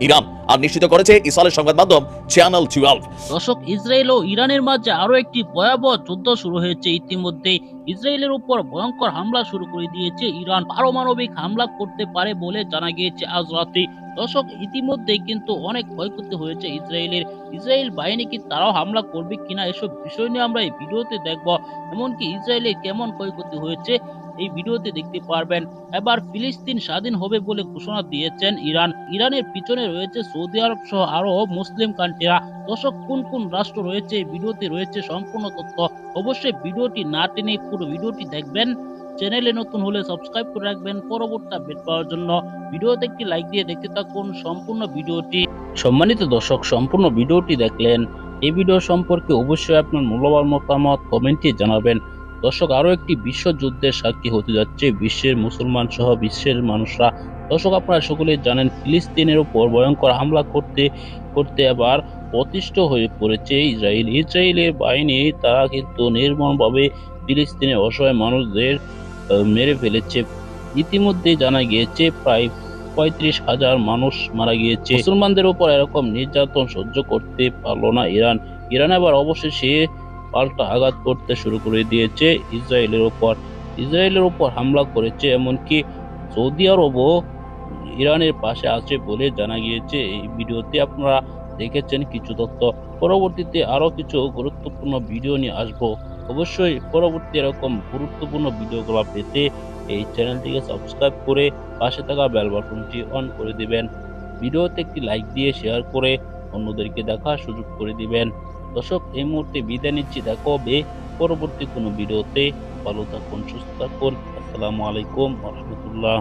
Iran. আর নিশ্চিত করেছে ইসরায়েলের সংবাদ মাধ্যম চ্যানেল টুয়েলভ দর্শক, ইসরায়েল ও ইরানের মাঝে আরও একটি ভয়াবহ যুদ্ধ শুরু হয়েছে। ইতিমধ্যে ইসরায়েলের উপর ভয়ঙ্কর হামলা শুরু করে দিয়েছে। ইরান পারমাণবিক হামলা করতে পারে বলে জানা গিয়েছে আজ রাতে। দর্শক, ইতিমধ্যে কিন্তু অনেক ক্ষয়ক্ষতি হয়েছে ইসরায়েলের। ইসরায়েল বাহিনী কি তারাও হামলা করবে কিনা এসব বিষয় নিয়ে আমরা এই ভিডিওতে দেখব। এমনকি ইসরায়েলে কেমন ক্ষয়ক্ষতি হয়েছে এই ভিডিওতে দেখতে পারবেন। এবার ফিলিস্তিন স্বাধীন হবে বলে ঘোষণা দিয়েছেন ইরান। ইরানের পিছনে রয়েছে সৌদি আরব সহ আরও মুসলিম কান্ট্রিরা দর্শক কোন কোন রাষ্ট্র রয়েছে ভিডিওতে রয়েছে সম্পূর্ণ তথ্য। অবশ্যই ভিডিওটি না টেনে পুরো ভিডিওটি দেখবেন। চ্যানেলে নতুন হলে সাবস্ক্রাইব করে রাখবেন পরবর্তী আপডেট পাওয়ার জন্য। ভিডিওতে একটি লাইক দিয়ে দেখতে থাকুন সম্পূর্ণ ভিডিওটি। সম্মানিত দর্শক, সম্পূর্ণ ভিডিওটি দেখলেন। এই ভিডিও সম্পর্কে অবশ্যই আপনার মূল্যবান মতামত কমেন্টে জানাবেন। দর্শক, আরও একটি বিশ্বযুদ্ধের সাক্ষী হতে যাচ্ছে বিশ্বের মুসলমান সহ বিশ্বের মানুষরা। দর্শক, আপনারা সকলে জানেন, ফিলিস্তিনের উপর ভয়ঙ্কর হামলা করতে করতে আবার প্রতিষ্ঠ হয়ে পড়েছে ইসরায়েল। ইসরায়েলের বাহিনী, তারা কিন্তু নির্মমভাবে ফিলিস্তিনের অসহায় মানুষদের মেরে ফেলেছে। ইতিমধ্যে জানা গিয়েছে, প্রায় পঁয়ত্রিশ হাজার মানুষ মারা গিয়েছে। মুসলমানদের উপর এরকম নির্যাতন সহ্য করতে পারল না ইরান। ইরান আবার অবশেষে পাল্টা আঘাত করতে শুরু করে দিয়েছে ইসরায়েলের উপর ইসরায়েলের উপর হামলা করেছে এমনকি সৌদি আরবও ইরানের পাশে আছে বলে জানা গিয়েছে। এই ভিডিওতে আপনারা দেখেছেন কিছু তথ্য। পরবর্তীতে আরও কিছু গুরুত্বপূর্ণ ভিডিও নিয়ে আসব। অবশ্যই পরবর্তী এরকম গুরুত্বপূর্ণ ভিডিওগুলো পেতে এই চ্যানেলটিকে সাবস্ক্রাইব করে পাশে থাকা বেল বাটনটি অন করে দিবেন। ভিডিওতে একটি লাইক দিয়ে শেয়ার করে অন্যদেরকে দেখার সুযোগ করে দিবেন। দর্শক, এই মুহূর্তে বিদায় নিচ্ছি। দেখা হবে পরবর্তী কোনো ভিডিওতে। ভালো থাকুন, সুস্থ থাকুন। আসসালামু আলাইকুম রহমতুল্লাহ।